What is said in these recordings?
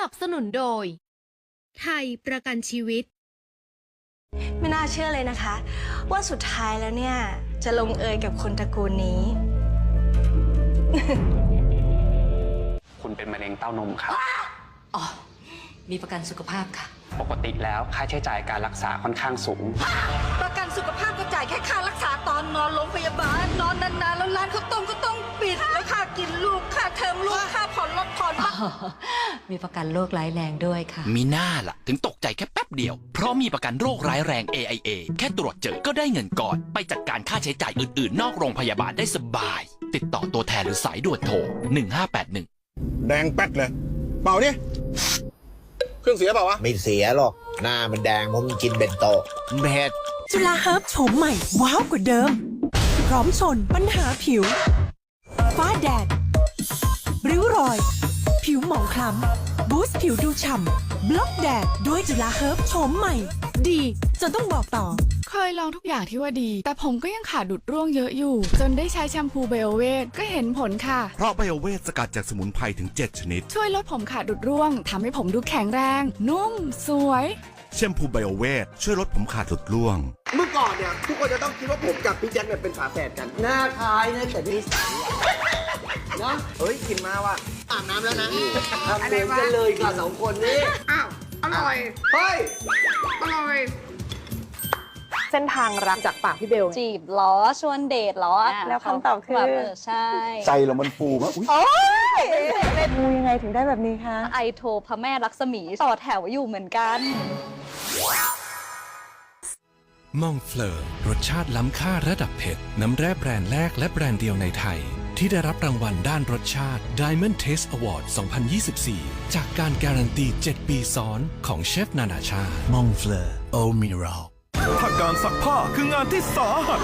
นับสนุนโดย ไทยประกันชีวิต ไม่น่าเชื่อเลยนะคะ ว่าสุดท้ายแล้วเนี่ย จะลงเอยกับคนตระกูลนี้ คุณเป็นมะเร็งเต้านมครับ อ๋อ มีประกันสุขภาพค่ะ ปกติแล้วค่าใช้จ่ายการรักษาค่อนข้างสูง ประกันสุขภาพก็จ่ายแค่ค่ารักษาตอนนอนโรงพยาบาล นอนนานๆแล้วร้านข้าวต้มก็ต้องปิด แล้วค่ากินลูกค่าเทอมลูกค่าผ่อนรถผ่อนบ้าน มีประกันโรคร้ายแรงด้วยค่ะ มีหน้าล่ะ ถึงตกใจแค่แป๊บเดียว เพราะมีประกันโรคร้ายแรง AIA แค่ตรวจเจอก็ได้เงินก่อน ไปจัดการค่าใช้จ่ายอื่นๆ นอกโรงพยาบาลได้สบาย ติดต่อตัวแทนหรือสายด่วนโทร 1581 แดงแป๊ดเลย เป่าดิเครื่องเสียเปล่าวะ ไม่เสียหรอก หน้ามันแดงเพราะมันกินเบนโตะเบ็ด จุฬาเฮิร์บโฉมใหม่ ว้าวกว่าเดิม พร้อมชนปัญหาผิว ฟ้าแดด ริ้วรอย ผิวหมองคล้ำบูสต์ผิวดูฉ่ำบล็อกแดดด้วยจุฬาเฮิร์บโฉมใหม่ ดีจนต้องบอกต่อ เคยลองทุกอย่างที่ว่าดี แต่ผมก็ยังขาดดุดร่วงเยอะอยู่ จนได้ใช้แชมพูไบโอเวทก็เห็นผลค่ะ เพราะไบโอเวทสกัดจากสมุนไพรถึง 7 ชนิด ช่วยลดผมขาดดุดร่วงทำให้ผมดูแข็งแรง นุ่ม สวย แชมพูไบโอเวทช่วยลดผมขาดหลุดร่วง เมื่อก่อนเนี่ยทุกคนจะต้องคิดว่าผมกับพี่แจ็คเนี่ยเป็นฝาแฝดกัน หน้าคล้ายนะแต่นิสัยอะเนาะเฮ้ยกินมาว่ะ อาบน้ำแล้วนะทำเหมือนกันเลยค่ะสองคนนี้อ้าว อร่อย เฮ้ย อร่อย เส้นทางรักจากปากพี่เบล จีบล้อชวนเดทล้อแล้วคำตอบคือ แบบเออใช่ ใจเรามันฟูมากอุ้ยมูยังไงถึงได้แบบนี้คะ ไอโทรพระแม่ลักษมีต่อแถวอยู่เหมือนกันมองเฟลอร์รสชาติล้ำค่าระดับเผ็ด น้ำแร่แบรนด์แรกและแบรนด์เดียวในไทย ที่ได้รับรางวัลด้านรสชาติ Diamond Taste Award 2024 จากการการันตี 7 ปีซ้อนของเชฟนานาชาติมองเฟลอร์โอมิรัลถ้าการซักผ้าคืองานที่สาหัส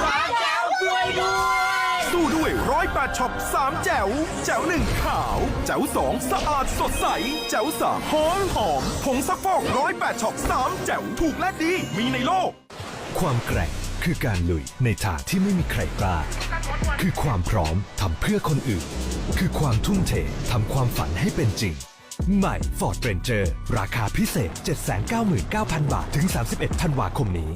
สู้ด้วยร้อยแปดช็อปสามแจ๋ว แจ๋วหนึ่งขาว แจ๋วสองสะอาดสดใส แจ๋วสามหอมหอมผงซักฟอกร้อยแปดช็อปสามแจ๋วถูกและดี มีในโลก ความแกร่ง คือการลุยในทางที่ไม่มีใครกล้า คือความพร้อมทำเพื่อคนอื่น คือความทุ่มเททำความฝันให้เป็นจริง ใหม่ Ford Ranger ราคาพิเศษ 799,000 บาท ถึง 31 ธันวาคมนี้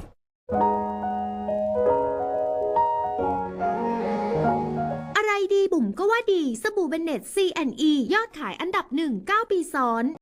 อะไรดีบุ๋มก็ว่าดี สบู่เบนเน็ต C&E ยอดขายอันดับหนึ่ง9ปีซ้อน